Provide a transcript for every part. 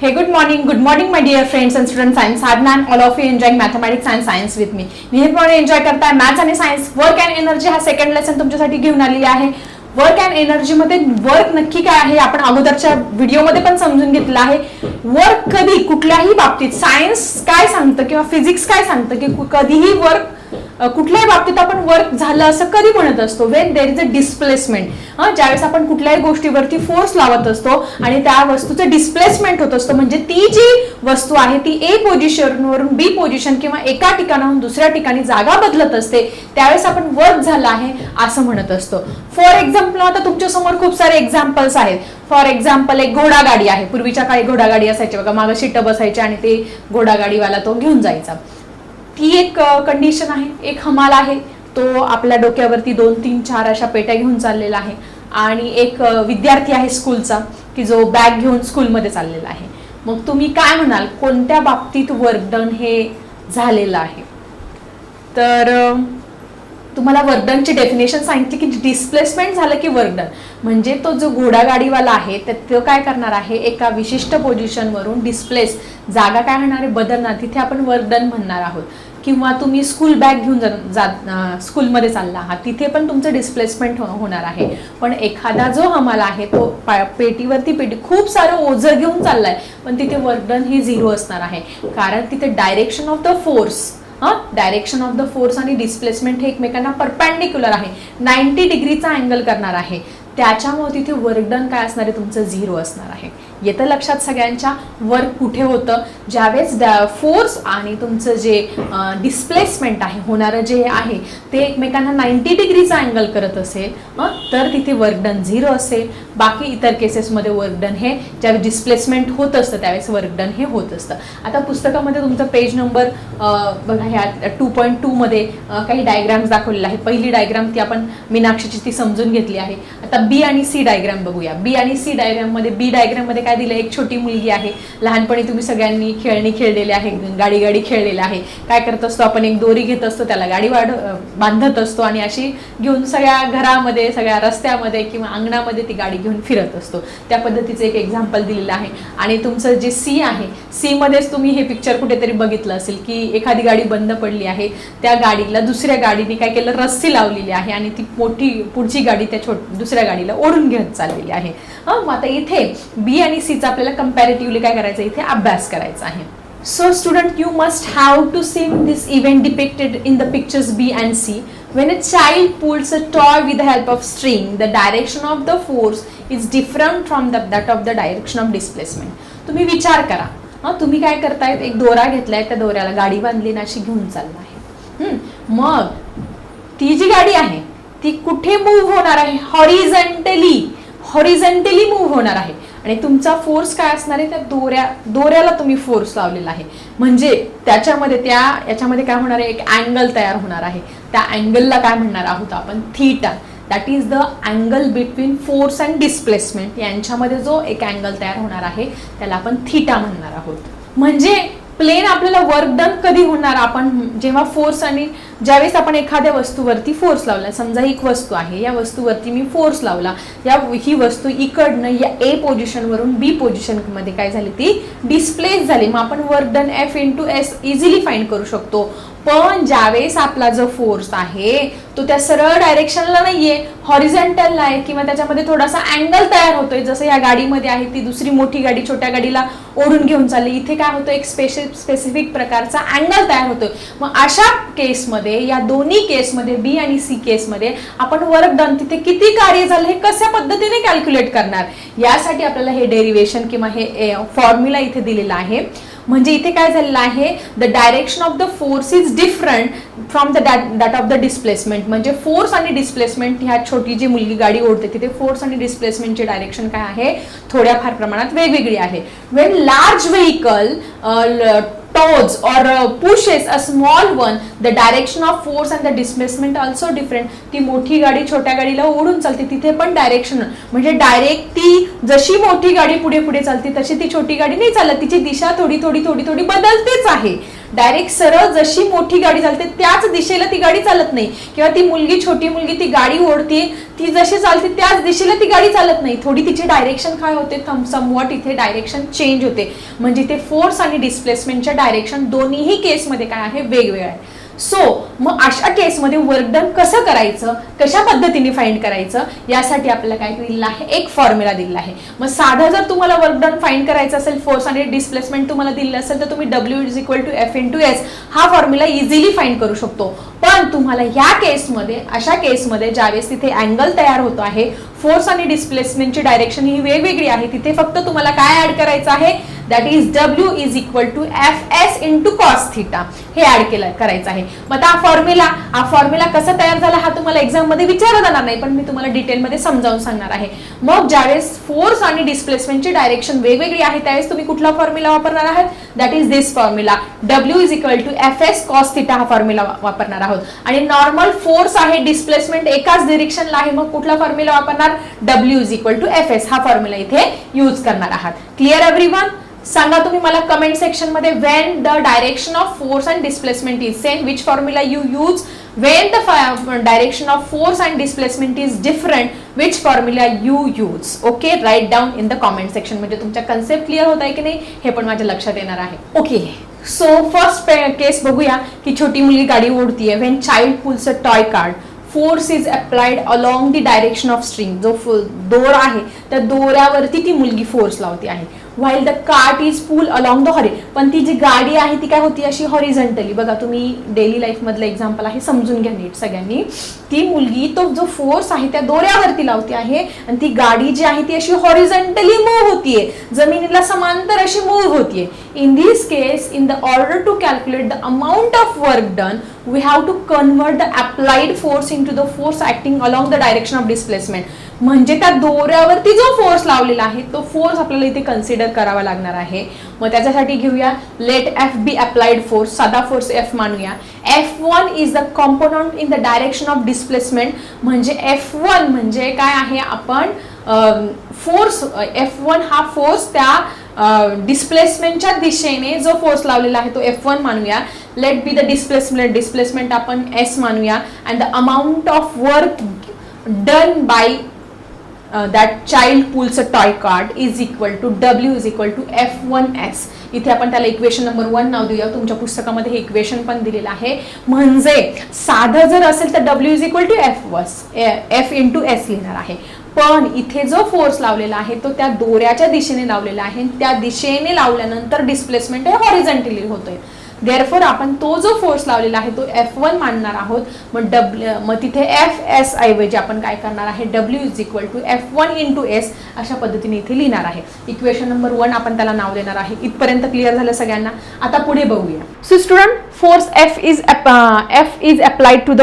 Hey, good morning. Good morning, my dear friends and students. I'm Sadhna and all of you enjoying mathematics and science with me. मी हे पण enjoy करताय maths आणि science work and energy हा second lesson तुमच्यासाठी घेऊन आलेली आहे work and एनर्जीमध्ये work नक्की काय आहे आपण अगोदरच्या व्हिडिओमध्ये पण समजून घेतलं आहे वर्क कधी कुठल्याही बाबतीत सायन्स काय सांगतं किंवा फिजिक्स काय सांगतं की कधीही वर्क कुठल्याही बाबतीत आपण वर्क झालं असं कधी म्हणत असतो. When there is a displacement ज्यावेळेस आपण कुठल्याही गोष्टीवरती फोर्स लावत असतो आणि त्या वस्तूचं डिस्प्लेसमेंट होत असतो म्हणजे ती जी वस्तू आहे ती ए पोझिशनवरून बी पोझिशन किंवा एका ठिकाणाहून दुसऱ्या ठिकाणी जागा बदलत असते त्यावेळेस आपण वर्क झालं आहे असं म्हणत असतो. फॉर एक्झाम्पल आता तुमच्यासमोर खूप सारे एक्झाम्पल्स आहेत. फॉर एक्झाम्पल एक घोडागाडी आहे. पूर्वीच्या काळी घोडागाडी असायची बघा मागं शिट्ट बसायची आणि ते घोडागाडीवाला तो घेऊन जायचा. ती एक कंडिशन आहे एक हमाल आहे. तो आपल्या डोक्यावरती दोन तीन चार अशा पेट्या घेऊन चाललेला आहे. आणि एक विद्यार्थी आहे स्कूलचा की जो बॅग घेऊन स्कूलमध्ये चाललेला आहे. मग तुम्ही काय म्हणाल कोणत्या बाबतीत वर्कडन हे झालेलं आहे? तर तुम्हाला वर्कडनची डेफिनेशन सांगितली की डिस्प्लेसमेंट झालं की वर्कडन म्हणजे तो जो घोडागाडीवाला आहे तर तो काय करणार आहे? एका विशिष्ट पोझिशनवरून डिस्प्लेस जागा काय होणार आहे? बदलणार. तिथे आपण वर्कडन म्हणणार आहोत. किंवा तुम्ही स्कूल बॅग घेऊन जा- जात स्कूलमध्ये चालला आहात. तिथे पण तुमचं डिस्प्लेसमेंट हो- होणार आहे. पण एखादा जो हमाला आहे तो पेटीवरती पेटी खूप सारं ओझं घेऊन चाललाय. पण तिथे वर्कडन ही झिरो असणार आहे. कारण तिथे डायरेक्शन ऑफ द फोर्स हा डायरेक्शन ऑफ द फोर्स आणि डिस्प्लेसमेंट हे एकमेकांना परपॅन्डिक्युलर आहे. नाईन्टी डिग्रीचा अँगल करणार आहे. त्याच्यामुळे तिथे वर्कडन काय असणार आहे? तुमचं झिरो असणार आहे. येतं लक्षात सगळ्यांच्या. वर्क कुठे होतं? ज्यावेळेस फोर्स आणि तुमचं जे डिस्प्लेसमेंट आहे होणारं जे आहे ते एकमेकांना नाईन्टी डिग्रीचा अँगल करत असेल तर तिथे वर्कडन झिरो असेल. बाकी इतर केसेसमध्ये वर्कडन हे ज्यावेळेस डिस्प्लेसमेंट होत असतं त्यावेळेस वर्कडन हे होत असतं. आता पुस्तकामध्ये तुमचं पेज नंबर बघा ह्या टू पॉईंट टूमध्ये काही डायग्राम्स दाखवलेले आहे पहिली डायग्राम ती आपण मीनाक्षीची ती समजून घेतली आहे. आता बी आणि सी डायग्राम बघूया. बी आणि सी डायग्राममध्ये बी डायग्राममध्ये काय दिलं? एक छोटी मुलगी आहे. लहानपणी तुम्ही सगळ्यांनी खेळणी खेळलेली आहे गाडी गाडी खेळलेले आहे. काय करत असतो? आपण एक दोरी घेत असतो त्याला गाडी वाढ बांधत असतो आणि अशी घेऊन सगळ्या घरामध्ये सगळ्या रस्त्यामध्ये किंवा अंगणामध्ये ती गाडी घेऊन फिरत असतो. त्या पद्धतीचं एक एक्झाम्पल दिलेलं आहे. आणि तुमचं जे सी आहे सी मध्येच तुम्ही हे पिक्चर कुठेतरी बघितलं असेल की एखादी गाडी बंद पडली आहे. त्या गाडीला दुसऱ्या गाडीने काय केलं? रस्सी लावलेली आहे आणि ती मोठी पुढची गाडी त्या छोट दुसऱ्या गाडीला ओढून घेत चाललेली आहे. हां मग आता इथे बी आणि सीचा आपल्याला कम्पॅरेटिव्हली काय करायचं? इथे अभ्यास करायचा आहे. So student you must have to seen this event depicted in the pictures B and C when a child pulls a toy with help of string the direction of the force is different from the that of the direction of displacement तुम्ही विचार करा. हां तुम्ही काय करतायत? एक दोरा घेतलाय त्या दोऱ्याला गाडी बांधली ना अशी घेऊन चालला आहे. मग ती जी गाडी आहे ती कुठे मूव्ह होणार आहे? हॉरिझेंटली हॉरिझेंटली मूव्ह होणार आहे. आणि तुमचा फोर्स काय असणार आहे? त्या दोऱ्या दोऱ्याला तुम्ही फोर्स लावलेला आहे. म्हणजे त्याच्यामध्ये त्या याच्यामध्ये काय होणार आहे? एक अँगल तयार होणार आहे. त्या अँगलला काय म्हणणार आहोत आपण? Theta that is the angle between force and displacement यांच्यामध्ये जो एक अँगल तयार होणार आहे त्याला आपण थीटा म्हणणार आहोत. म्हणजे प्लेन आपल्याला वर्क डन कधी होणार? आपण जेव्हा फोर्स आणि ज्यावेळेस आपण एखाद्या वस्तूवरती फोर्स लावला समजा एक वस्तू आहे या वस्तूवरती मी फोर्स लावला या ही वस्तू इकडनं या ए पोझिशनवरून बी पोझिशनमध्ये काय झाली ती डिस्प्लेस झाली. मग आपण work done F into S easily find करू शकतो. पण ज्यावेळेस आपला जो फोर्स आहे तो त्या सरळ डायरेक्शनला नाहीये हॉरिझेंटलला आहे किंवा त्याच्यामध्ये थोडासा अँगल तयार होतोय जसं या गाडीमध्ये आहे ती दुसरी मोठी गाडी छोट्या गाडीला ओढून घेऊन चालली इथे काय होतं एक स्पेशल स्पेसिफिक प्रकारचा अँगल तयार होतोय. मग अशा केसमध्ये या दोन्ही केसमध्ये बी आणि सी केसमध्ये आपण वर्क डन तिथे किती कार्य झालं हे कशा पद्धतीने कॅल्क्युलेट करणार? यासाठी आपल्याला हे डेरिवेशन किंवा हे फॉर्म्युला इथे दिलेला आहे. म्हणजे इथे काय झालेलं आहे? The direction of the force is different from the that of the displacement म्हणजे फोर्स आणि डिस्प्लेसमेंट ह्या छोटी जी मुलगी गाडी ओढते तिथे फोर्स आणि डिस्प्लेसमेंटचे डायरेक्शन काय आहे? थोड्याफार प्रमाणात वेगवेगळी आहे. When large vehicle toes or uh, pushes a small one the direction of force and the displacement also different. ती मोठी गाडी छोट्या गाडीला ओढून चालते तिथे पण डायरेक्शन म्हणजे डायरेक्ट ती जशी मोठी गाडी पुढे पुढे चालते तशी ती छोटी गाडी नाही चालत. तिची दिशा थोडी थोडी थोडी थोडी बदलतेच आहे. डायरेक्ट सरळ जशी मोठी गाडी चालते त्याच दिशेला ती गाडी चालत नाही. किंवा ती मुलगी छोटी मुलगी ती गाडी ओढते ती जशी चालते त्याच दिशेला ती गाडी चालत नाही. थोडी तिची डायरेक्शन काय होते? समवॉट इथे डायरेक्शन चेंज होते. म्हणजे इथे फोर्स आणि डिस्प्लेसमेंटच्या डायरेक्शन दोन्हीही केसमध्ये काय आहे? वेगवेगळं आहे सो मग अशा केसमध्ये वर्क डन कसं करायचं? कशा पद्धतीने फाईंड करायचं? यासाठी आपल्याला काय दिलेलं आहे? एक फॉर्म्युला दिलेला आहे. मग साधा जर तुम्हाला वर्क डन फाईंड करायचं असेल फोर्स आणि डिस्प्लेसमेंट तुम्हाला दिलेलं असेल तर तुम्ही W is equal to F into S हा फॉर्म्युला इझिली फाईंड करू शकतो. पण तुम्हाला ह्या केसमध्ये अशा केसमध्ये ज्यावेळेस तिथे अँगल तयार होतो आहे फोर्स आणि डिस्प्लेसमेंटची डायरेक्शन ही वेगवेगळी आहे तिथे फक्त तुम्हाला काय ऍड करायचं आहे? That is W is equal to F S into cos theta हे ऍड केलं करायचं आहे. मग आता फॉर्म्युला हा फॉर्म्युला कसा तयार झाला हा तुम्हाला एक्झाममध्ये विचारला जाणार नाही पण मी तुम्हाला डिटेलमध्ये समजावून सांगणार आहे. मग ज्यावेळेस फोर्स आणि डिस्प्लेसमेंटची डायरेक्शन वेगवेगळी आहे त्यावेळेस तुम्ही कुठला फॉर्म्युला वापरणार आहात? That is this formula W is equal to F S cos theta हा फॉर्म्युला वापरणार आहोत. आणि नॉर्मल फोर्स आहे डिस्प्लेसमेंट एकाच डिरेक्शनला आहे मग कुठला फॉर्म्युला वापरणार? W is equal to F S हा फॉर्म्युला इथे यूज करणार आहात. क्लिअर एव्हरी सांगा तुम्ही मला कमेंट सेक्शनमध्ये when the direction of force and displacement is same which formula you use when the direction of force and displacement is different which formula you use okay write down in the comment section म्हणजे तुमच्या concept clear होत आहे की नाही हे पण माझ्या लक्षात येणार आहे. ओके सो फर्स्ट केस बघूया की छोटी मुलगी गाडी ओढतीये. When child pulls a toy card force is applied along the direction of string जो दोर आहे त्या दोऱ्यावरती ती मुलगी फोर्स लावते आहे. while the cart is pulled along the horizon. पण ती जी गाडी आहे ती काय होती अशी हॉरिझंटली बघा तुम्ही डेली लाईफ मधलं एक्झाम्पल आहे समजून घ्या नीट सगळ्यांनी. ती मुलगी तो जो फोर्स आहे त्या दोऱ्यावरती लावते आहे आणि ती गाडी जी आहे ती अशी हॉरिझंटली मूव्ह होतीये. जमिनीला समांतर अशी मूव्ह होतीये. In this case in the order to calculate the amount of work done we have to convert the applied force into the force acting along the direction of displacement म्हणजे त्या दोऱ्यावरती जो force लावलेला आहे तो force आपल्याला इथे consider करावा लागणार आहे. मग त्याच्यासाठी घेऊया let F be applied force साधा फोर्स एफ मानूया. F one is the component in the direction of displacement म्हणजे एफ वन म्हणजे काय आहे आपण फोर्स एफ वन हा फोर्स त्या डिस्प्लेसमेंटच्या दिशेने जो फोर्स लावलेला आहे तो एफ वन मानूया. Let be the displacement displacement आपण एस मानूया. And the amount of work done by that child पूलचं toy card is equal to W is equal to F one S इथे आपण त्याला इक्वेशन नंबर वन नाव देऊया. तुमच्या पुस्तकामध्ये हे इक्वेशन पण दिलेलं आहे. म्हणजे साधं जर असेल तर W is equal to F was F into S लिहिणार आहे. पण इथे जो फोर्स लावलेला आहे तो त्या दोऱ्याच्या दिशेने लावलेला आहे. त्या दिशेने लावल्यानंतर डिस्प्लेसमेंट हे हॉरिझेंटली होतोय. देअरफोर आपण तो जो फोर्स लावलेला आहे तो एफ वन मानणार आहोत. मग डब्ल्यू मग तिथे एफ एस ऐवजी आपण काय करणार आहे? W is equal to F one into S अशा पद्धतीने इथे लिहिणार आहे. इक्वेशन नंबर वन आपण त्याला नाव देणार आहे. इथपर्यंत क्लिअर झालं सगळ्यांना? आता पुढे बघूया. So student force F is F is applied to the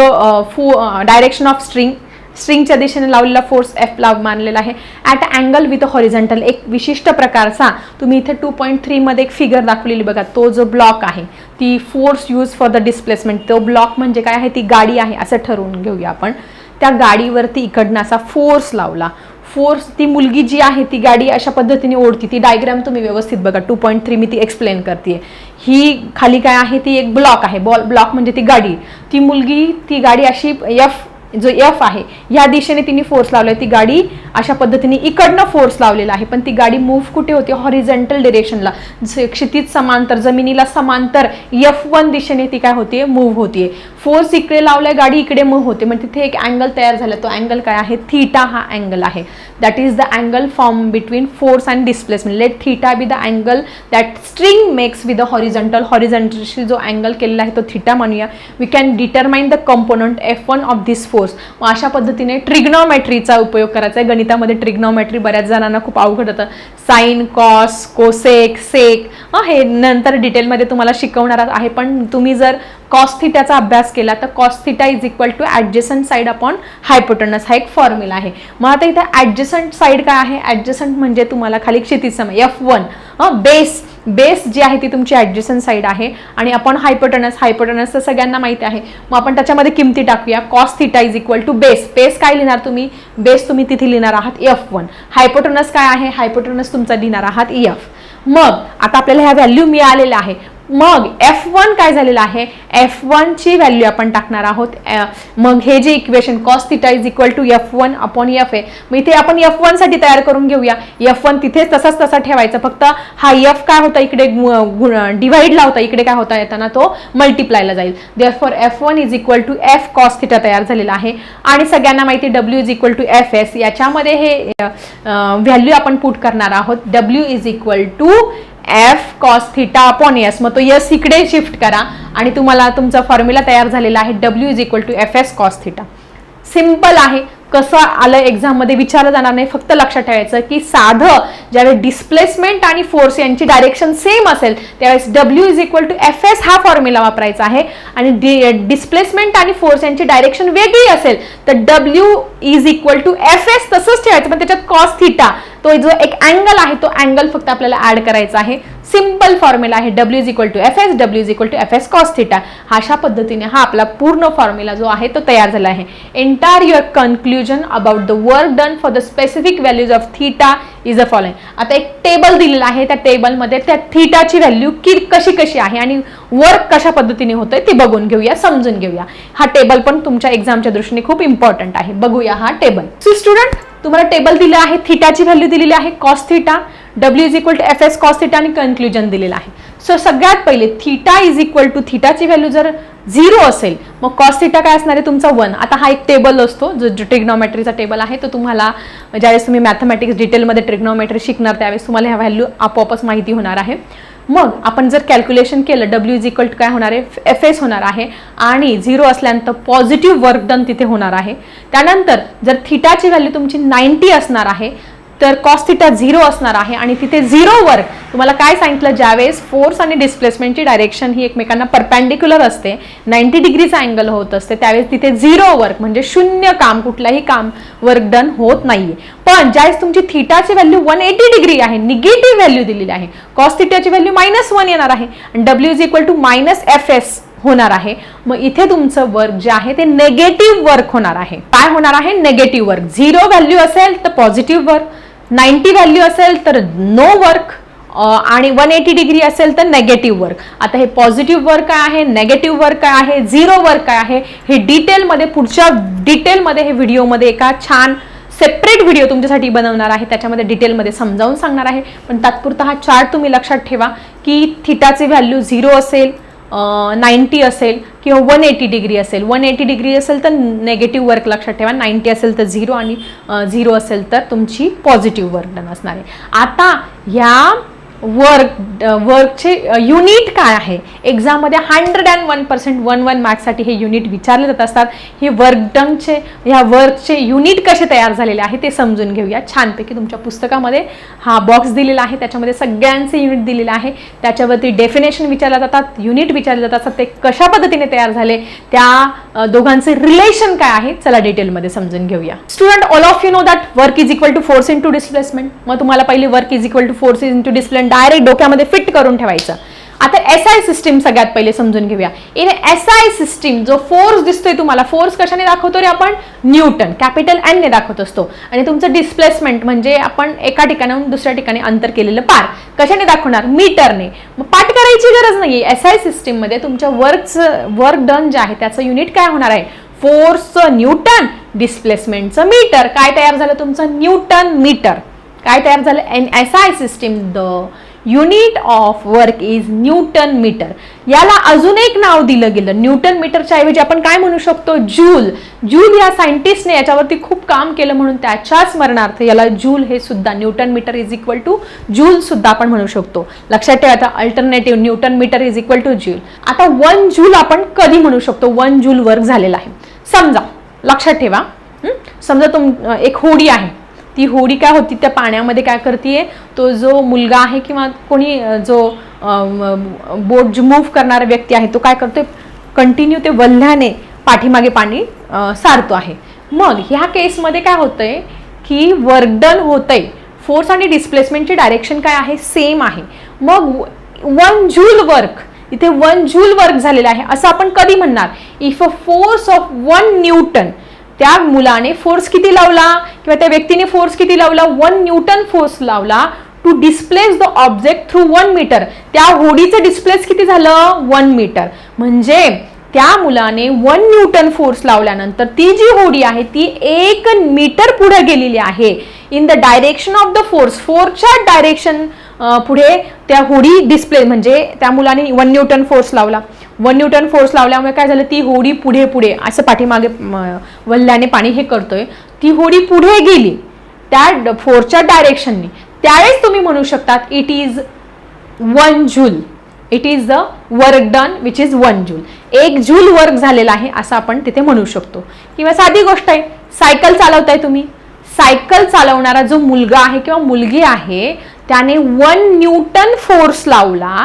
direction of string स्ट्रिंगच्या दिशेने लावलेला फोर्स एफ लाव मानलेला आहे. At angle with a horizontal एक विशिष्ट प्रकारचा तुम्ही इथे टू पॉईंट थ्रीमध्ये एक फिगर दाखवलेली बघा. तो जो ब्लॉक आहे ती force use for the displacement तो ब्लॉक म्हणजे काय आहे? ती गाडी आहे असं ठरवून घेऊया आपण. त्या गाडीवरती इकडनं असा फोर्स लावला. फोर्स ती मुलगी जी आहे ती गाडी अशा पद्धतीने ओढती. ती डायग्राम तुम्ही व्यवस्थित बघा. टू पॉईंट थ्री मी ती एक्सप्लेन करते ही खाली काय आहे? ती एक ब्लॉक आहे. बॉल ब्लॉक म्हणजे ती गाडी. ती मुलगी ती गाडी अशी एफ जो एफ आहे या दिशेने तिने फोर्स लावलाय. ती गाडी अशा पद्धतीने इकडनं फोर्स लावलेला आहे. पण ती गाडी मूव्ह कुठे होती? हॉरिझेंटल डिरेक्शनला क्षितिज समांतर जमिनीला समांतर एफ वन दिशेने ती काय होते मूव्ह होते फोर्स इकडे लावलाय गाडी इकडे मूव्ह होते. मग तिथे एक अँगल तयार झाला. तो अँगल काय आहे? थीटा हा अँगल आहे. That is the angle form between force and displacement let theta be the angle that string makes with the horizontal हॉरिझंटलशी जो अँगल केलेला आहे तो थीटा म्हणूया we can determine the component F one of this force मग अशा पद्धतीने ट्रिग्नॉमेट्रीचा उपयोग करायचा आहे. गणितामध्ये ट्रिग्नॉमेट्री बऱ्याच जणांना खूप अवघड होतं. साईन कॉस कोसेक सेक हे नंतर डिटेलमध्ये तुम्हाला शिकवणार आहे. पण तुम्ही जर कॉस्थिटाचा अभ्यास केला तर cos theta is equal to adjacent side upon hypotenuse हा एक फॉर्म्युला आहे. मग आता इथं ॲडजसंट साईड काय आहे? ॲडजसंट म्हणजे तुम्हाला खाली क्षितिज एफ वन बेस बेस जी आहे ती तुमची ॲडजस्टंट साईड आहे. आणि आपण हायपोटनस हायपोटनस तर सगळ्यांना माहिती आहे. मग आपण त्याच्यामध्ये किमती टाकूया. Cos theta is equal to base base काय लिहिणार तुम्ही? बेस तुम्ही तिथे लिहिणार आहात एफ वन हायपोटनस काय आहे? हायपोटनस तुमचा लिहिणार आहात एफ मग आता आपल्याला ह्या व्हॅल्यू मिळालेल्या आहे. मग एफ वन काय झालेलं आहे? एफ वन ची व्हॅल्यू आपण टाकणार आहोत. मग हे जे equation cos theta is equal to F one upon F आहे मग इथे आपण एफ वनसाठी तयार करून घेऊया. एफ वन तिथेच तसाच तसा ठेवायचा. फक्त हा एफ काय होता इकडे? डिवाइडला होता. इकडे काय होता? येताना तो मल्टिप्लायला जाईल. Therefore F one is equal to F cos theta तयार झालेला आहे. आणि सगळ्यांना माहिती W is equal to F S याच्यामध्ये हे व्हॅल्यू आपण पुट करणार आहोत. W is equal to F cos theta upon S मग तो यस इकडे शिफ्ट करा आणि तुम्हाला तुमचा फॉर्म्युला तयार झालेला आहे W is equal to F S cos theta simple आहे. कसं आलं एक्झाममध्ये विचारलं जाणार नाही. फक्त लक्षात ठेवायचं की साधं ज्यावेळेस डिस्प्लेसमेंट आणि फोर्स यांची डायरेक्शन सेम असेल त्यावेळेस W is equal to F S हा फॉर्म्युला वापरायचा आहे. आणि डिस्प्लेसमेंट आणि फोर्स यांची डायरेक्शन वेगळी असेल तर W is equal to F S तसंच ठेवायचं. पण त्याच्यात कॉस थिटा तो जो एक अँगल आहे तो अँगल फक्त आपल्याला ऍड करायचा आहे. सिंपल फॉर्म्युला आहे. W is equal to F S W is equal to F S cos theta अशा पद्धतीने हा आपला पूर्ण फॉर्म्युला जो आहे तो तयार झाला आहे. Entire your conclusion about the work done for the specific values of theta is a following आता एक टेबल दिलेला आहे. त्या टेबलमध्ये त्या थिटाची व्हॅल्यू की कशी कशी आहे आणि वर्क कशा पद्धतीने होतंय ते बघून घेऊया समजून घेऊया. हा टेबल पण तुमच्या एक्झामच्या दृष्टीने खूप इम्पॉर्टंट आहे. बघूया हा टेबल सो स्टुडंट तुम्हाला टेबल दिलं आहे थिटाची व्हॅल्यू दिलेली आहे cos theta W is equal to F S cos theta आणि कन्क्लुजन दिलेलं आहे. सो सगळ्यात पहिले थिटा इज इक्वल टू थिटाची व्हॅल्यू जर झिरो असेल मग कॉस थिटा काय असणार आहे? तुमचा वन आता हा एक टेबल असतो जो ट्रिग्नॉमेट्रीचा टेबल आहे तो तुम्हाला ज्यावेळेस तुम्ही मॅथमॅटिक्स डिटेलमध्ये ट्रिग्नॉमेट्री शिकणार त्यावेळेस तुम्हाला ह्या व्हॅल्यू आपोआपच माहिती होणार आहे. मग आपण जर कॅल्क्युलेशन केलं डब्ल्यू इज इक्वल टू काय होणार आहे? एफ एस होणार आहे आणि झिरो असल्यानंतर पॉझिटिव्ह वर्क डन तिथे होणार आहे. त्यानंतर जर थिटाची व्हॅल्यू तुमची नाईन्टी असणार आहे तर कॉस थिटा झिरो असणार आहे आणि तिथे झिरो वर्क तुम्हाला काय सांगितलं ज्यावेळेस फोर्स आणि डिस्प्लेसमेंटची डायरेक्शन ही एकमेकांना परपॅन्डिक्युलर असते नाईन्टी डिग्रीचा अँगल होत असते त्यावेळेस तिथे झिरो वर्क म्हणजे शून्य काम कुठलाही काम वर्क डन होत नाहीये. पण ज्यावेळेस तुमची थिटाची व्हॅल्यू वन एटी डिग्री आहे निगेटिव्ह व्हॅल्यू दिलेली आहे कॉस थिटाची व्हॅल्यू मायनस वन येणार आहे आणि W is equal to minus F S होणार आहे. मग इथे तुमचं वर्क जे आहे ते नेगेटिव्ह वर्क होणार आहे. काय होणार आहे? नेगेटिव्ह वर्क झिरो व्हॅल्यू असेल तर पॉझिटिव्ह वर्क नाईन्टी व्हॅल्यू असेल तर नो वर्क आणि वन एटी डिग्री असेल तर नेगेटिव्ह वर्क. आता हे पॉझिटिव्ह वर्क काय आहे नेगेटिव्ह वर्क काय आहे झिरो वर्क काय आहे हे डिटेलमध्ये पुढच्या डिटेलमध्ये हे व्हिडिओमध्ये एका छान सेपरेट व्हिडिओ तुमच्यासाठी बनवणार आहे. त्याच्यामध्ये डिटेलमध्ये समजावून सांगणार आहे. पण तात्पुरता हा चार्ट तुम्ही लक्षात ठेवा की थिटाची व्हॅल्यू झिरो असेल नाईन्टी असेल किंवा वन एटी डिग्री असेल. वन एटी डिग्री असेल तर नेगेटिव्ह वर्क लक्षात ठेवा. नाईन्टी असेल तर झिरो आणि झिरो असेल तर तुमची पॉझिटिव्ह वर्क डन असणार आहे. आता ह्या वर्क वर्कचे युनिट काय आहे? एक्झाममध्ये hundred and one percent one one मार्क्ससाठी हे युनिट विचारले जात असतात. हे वर्क डनचे ह्या वर्कचे युनिट कसे तयार झालेले आहे ते समजून घेऊया. छानपैकी तुमच्या पुस्तकामध्ये हा बॉक्स दिलेला आहे. त्याच्यामध्ये सगळ्यांचे युनिट दिलेलं आहे. त्याच्यावरती डेफिनेशन विचारले जातात. युनिट विचारले जात असतात ते कशा पद्धतीने तयार झाले? त्या दोघांचे रिलेशन काय आहे? चला डिटेलमध्ये समजून घेऊया. Student all of you know that work is equal to force into displacement मग तुम्हाला पहिले work is equal to force into displacement direct डोक्यामध्ये फिट करून ठेवायचं. आता एस आय सिस्टीम सगळ्यात पहिले समजून घेऊया. इन एस आय सिस्टीम जो फोर्स दिसतोय तुम्हाला फोर्स कशाने दाखवतो रे आपण? न्यूटन कॅपिटल एन ने दाखवत असतो. आणि तुमचं डिस्प्लेसमेंट म्हणजे आपण एका ठिकाणाहून दुसऱ्या ठिकाणी अंतर केलेलं पार. कशाने दाखवणार? मीटरने मग पाठ करायची गरज नाही एस आय सिस्टीममध्ये तुमच्या वर्कचं वर्क डन जे आहे त्याचं युनिट काय होणार आहे? फोर्सचं न्यूटन डिस्प्लेसमेंटचं मीटर काय तयार झालं तुमचं? न्यूटन मीटर काय तयार झालं? In S I system the unit of work is newton metre. याला अजून एक नाव दिलं गेलं. न्यूटन मीटरच्या ऐवजी आपण काय म्हणू शकतो? जूल. जूल या सायंटिस्टने याच्यावरती खूप काम केलं म्हणून त्याच्या स्मरणार्थ याला जूल हे सुद्धा newton metre is equal to joule सुद्धा आपण म्हणू शकतो. लक्षात ठेवा आता alternative newton metre is equal to joule. आता वन जूल आपण कधी म्हणू शकतो? वन जूल वर्क झालेला आहे. समजा लक्षात ठेवा. समजा तुम एक होडी आहे. ती होडी काय होती त्या पाण्यामध्ये काय करते तो जो मुलगा आहे किंवा कोणी जो बोट जो मूव्ह करणारा व्यक्ती आहे तो काय करतोय कंटिन्यू ते वल्ह्याने पाठीमागे पाणी सारतो आहे. मग ह्या केसमध्ये काय होतंय की वर्कडन होतंय. फोर्स आणि डिस्प्लेसमेंटचे डायरेक्शन काय आहे? सेम आहे. मग वन जूल वर्क इथे वन जूल वर्क झालेलं आहे असं आपण कधी म्हणणार? If a force of one newton त्या मुलाने फोर्स किती लावला? किंवा त्या व्यक्तीने फोर्स किती लावला? वन न्यूटन फोर्स लावला to displace the object through one metre त्या होडीचं डिस्प्लेस किती झालं? वन मीटर म्हणजे त्या मुलाने वन न्यूटन फोर्स लावल्यानंतर ती जी होडी आहे ती एक मीटर पुढे गेलेली आहे. In the direction of the force फोर्सच्या डायरेक्शन पुढे त्या होडी डिस्प्ले म्हणजे त्या मुलाने वन न्यूटन फोर्स लावला. वन न्यूटन फोर्स लावल्यामुळे काय झालं? ती होडी पुढे पुढे असं पाठीमागे वल्ल्याने पाणी हे करतोय. ती होडी पुढे गेली. त्या फोर्सच्या डायरेक्शननी त्यावेळेस तुम्ही म्हणू शकतात it is one joule it is the work done which is one joule एक झूल वर्क झालेला आहे असं आपण तिथे म्हणू शकतो. किंवा साधी गोष्ट आहे सायकल चालवताय तुम्ही. सायकल चालवणारा जो मुलगा आहे किंवा मुलगी आहे त्याने वन न्यूटन फोर्स लावला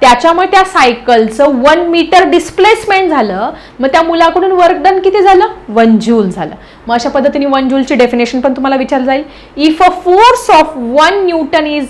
त्याच्यामुळे त्या सायकलचं वन मीटर डिस्प्लेसमेंट झालं. मग त्या मुलाकडून वर्क डन किती झालं? वन जूल झालं. मग अशा पद्धतीने वन जूलची डेफिनेशन पण तुम्हाला विचारलं जाईल. If a force of one newton is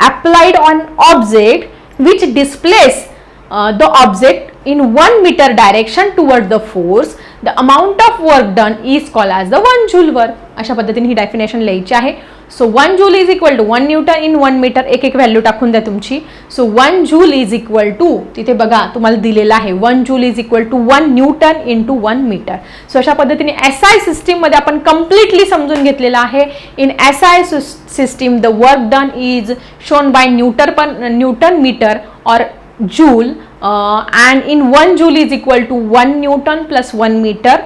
applied on object which displace the object in one metre direction toward the force the amount of work done is call as the one joule work अशा पद्धतीने ही definition लिहायची आहे. So one joule is equal to one newton in one metre एक एक value टाकून द्या तुमची. So one joule is equal to तिथे बघा तुम्हाला दिलेलं आहे. One joule is equal to one newton into one metre so अशा पद्धतीने एस आय सिस्टीममध्ये आपण कम्प्लिटली समजून घेतलेलं आहे. In S I system the work done is shown by newton पण newton metre or joule and in one joule is equal to one newton plus one metre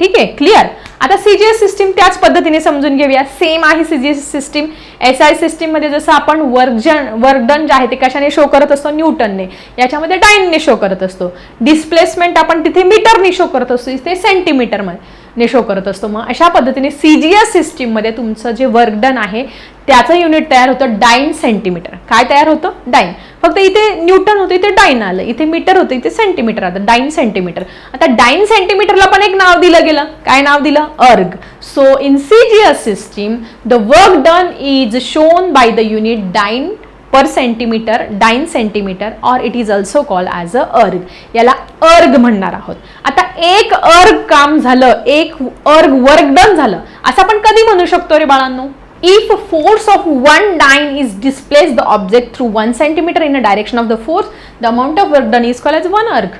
ठीक आहे? क्लिअर आता CGS system त्याच पद्धतीने समजून घेऊया. सेम आहे CGS system S I सिस्टीममध्ये जसं आपण वर्कजन वर्कडन जे आहे ते कशाने शो करत असतो? न्यूटनने याच्यामध्ये डाईनने शो करत असतो. डिस्प्लेसमेंट आपण तिथे मीटरने शो करत असतो. इथे सेंटीमीटरमध्ये ने शो करत असतो. मग अशा पद्धतीने सीजीएस सिस्टीममध्ये तुमचं जे वर्क डन आहे त्याचं युनिट तयार होतं डाईन सेंटीमीटर काय तयार होतं? डाईन फक्त इथे न्यूटन होतं इथे डाईन आलं. इथे मीटर होतं इथे सेंटीमीटर आलं. डाईन सेंटीमीटर आता डाईन सेंटीमीटरला पण एक नाव दिलं गेलं. काय नाव दिलं? Erg. So in CGS system the work done is shown by the unit dyne per centimetre dyne centimetre or it is also call as a erg याला अर्ग म्हणणार आहोत. आता एक अर्ग काम झालं एक अर्ग वर्क डन झालं. असं आपण कधी म्हणू शकतो रे बाळांनो? If force of one dyne is displace the object through one centimetre in a direction of the force the amount of work done is call as one erg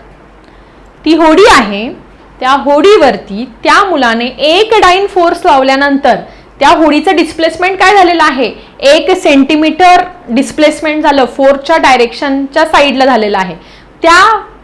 ती होडी आहे त्या होडीवरती त्या मुलाने एक डाईन फोर्स लावल्यानंतर त्या होडीचं डिस्प्लेसमेंट काय झालेलं आहे? एक सेंटीमीटर डिस्प्लेसमेंट झालं फोरच्या डायरेक्शनच्या साईडला झालेलं आहे. त्या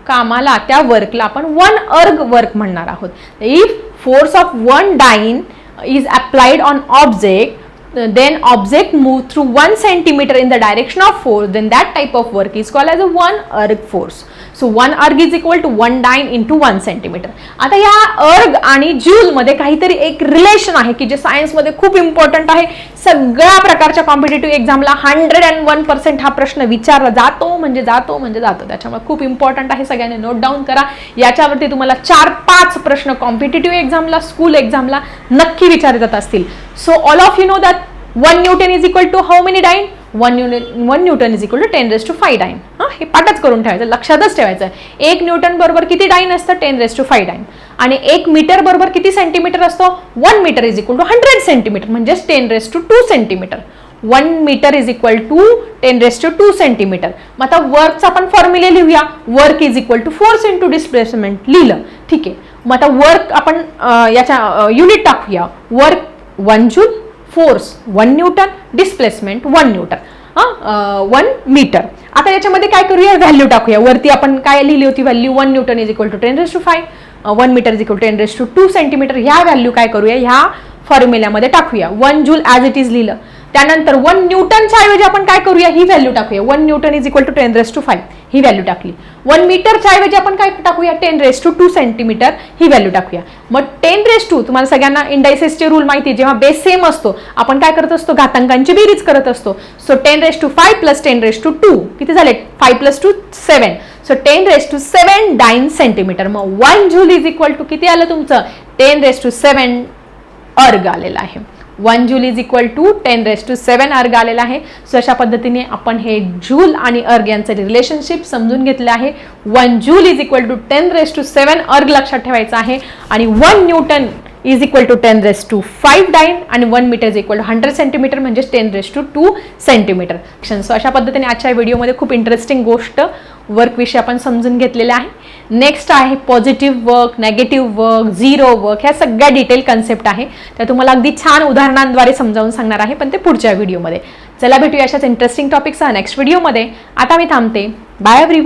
कामाला त्या वर्कला आपण वन अर्ग वर्क म्हणणार आहोत. If force of one dyne is applied on object Uh, then object move through 1 centimeter in the direction of force then that type of work is called as a one erg force. So one erg is equal to one dyne into one centimeter. आता या अर्ग आणि ज्यूलमध्ये मध्ये काहीतरी एक relation आहे की जे सायन्समध्ये खूप इम्पॉर्टंट आहे. सगळ्या प्रकारच्या कॉम्पिटेटिव्ह एक्झामला हंड्रेड अँड वन पर्सेंट हा प्रश्न विचारला जातो म्हणजे जातो म्हणजे जातो. त्याच्यामुळे खूप इम्पॉर्टंट आहे सगळ्यांनी नोट डाऊन करा. याच्यावरती तुम्हाला चार पाच प्रश्न कॉम्पिटेटिव्ह एक्झामला स्कूल एक्झामला नक्की विचारले जात असतील. So all of you know that one newton is equal to how many dyne one newton one newton is equal to ten raise to five dyne हां हे पाठच करून ठेवायचं लक्षातच ठेवायचं. एक न्यूटन बरोबर किती डाईन असतं? Ten raise to five dyne आणि एक मीटर बरोबर किती सेंटीमीटर असतो? One metre is equal to hundred centimetre म्हणजेच ten raise to two centimetre one metre is equal to ten raise to two centimetre मग आता वर्कचा आपण फॉर्म्युले लिहूया. Work is equal to force into displacement लिहिलं. ठीक आहे. मग आता वर्क आपण याच्या युनिट टाकूया. Work one joule force one newton displacement one newton one metre आता याच्यामध्ये काय करूया? व्हॅल्यू टाकूया. वरती आपण काय लिहिली होती? Value one newton is equal to ten raise to five one metre is equal to ten raise to two centimetre ह्या व्हॅल्यू काय करूया? ह्या फॉर्म्युल्यामध्ये टाकूया. One joule as it is लिहिलं. त्यानंतर वन न्यूटनच्या ऐवजी आपण काय करूया? ही व्हॅल्यू टाकूया. One newton is equal to ten raise to five he value टाकली. वन मीटरच्या ऐवजी आपण काय टाकूया? Ten raise to two centimetre he value टाकूया. मग टेन रेस टू तुम्हाला सगळ्यांना इंडायसेसचे रूल माहिती आहे. जेव्हा बेस सेम असतो आपण काय करत असतो? घातांकांची बेरीज करत असतो. So ten raise to five plus ten raise to two किती झाले? Five plus two seven so ten raise to seven dyne centimetre मग one joule is equal to किती आलं तुमचं? Ten raise to seven erg आलेला आहे. One joule is equal to ten raise to seven erg आलेला आहे. So अशा पद्धतीने आपण हे जूल आणि अर्ग यांचं रिलेशनशिप समजून घेतलं आहे. One joule is equal to ten raise to seven erg लक्षात ठेवायचं आहे. आणि one newton is equal to ten raise to five dyne आणि one metre is equal to hundred centimetre म्हणजे ten raise to two centimetre क्षण so अशा पद्धतीने आजच्या व्हिडिओमध्ये खूप इंटरेस्टिंग गोष्ट वर्कविषयी आपण समजून घेतलेल्या आहे. नेक्स्ट आहे positive work negative work zero work ह्या सगळ्या डिटेल कन्सेप्ट आहे. त्या तुम्हाला अगदी छान उदाहरणांद्वारे समजावून सांगणार आहे पण ते पुढच्या व्हिडिओमध्ये चला भेटूया अशाच इंटरेस्टिंग टॉपिकसह नेक्स्ट व्हिडिओमध्ये आता मी थांबते. Bye every